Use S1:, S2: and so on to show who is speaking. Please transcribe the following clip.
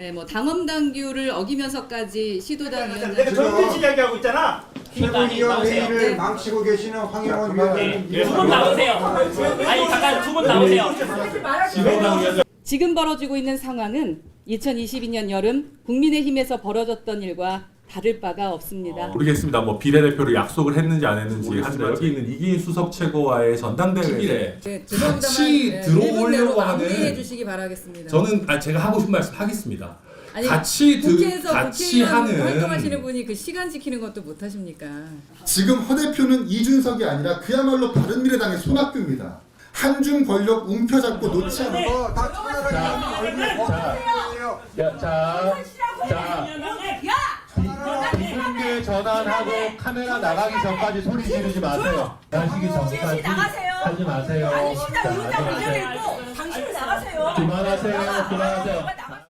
S1: 네, 뭐 당엄 당규를 어기면서까지 시도당위원장
S2: 내가 정규직 이야기하고 있잖아.
S3: 최고위원 회의를
S1: 네.
S3: 망치고 계시는 황영원 위원장님
S2: 예,
S4: 두분 나오세요. 아니 잠깐 두 분 나오세요.
S1: 지금 벌어지고 있는 상황은 2022년 여름 국민의힘에서 벌어졌던 일과 다를 바가 없습니다.
S5: 모르겠습니다. 뭐 비례대표를 약속을 했는지 안 했는지. 하지만 여기 있는 이기인 수석 최고와의 전당대회.
S1: 네,
S5: 같이
S1: 네, 일분내로
S5: 하는
S1: 주시기 바라겠습니다.
S5: 저는 아, 제가 하고 싶은 말씀 하겠습니다.
S1: 아니,
S5: 같이 들
S1: 국회에서
S5: 같이
S1: 국회의원
S5: 하는
S1: 활동하시는 분이 그 시간 지키는 것도 못 하십니까?
S6: 지금 허 대표는 이준석이 아니라 그야말로 바른미래당의 손학규입니다. 한줌 권력 움켜잡고 놓지 않고
S3: 어, 다 벗어나요.
S7: 자, 자, 자, 이분께 전환하고 카메라 나가기 전까지 소리 지르지 마세요. 나가시기 전까지. 하지 마세요.
S8: 아니 시장 의장이
S7: 마세요.
S8: 있고 당신은 나가세요.
S7: 그만하세요. 그만하세요.
S8: 나가.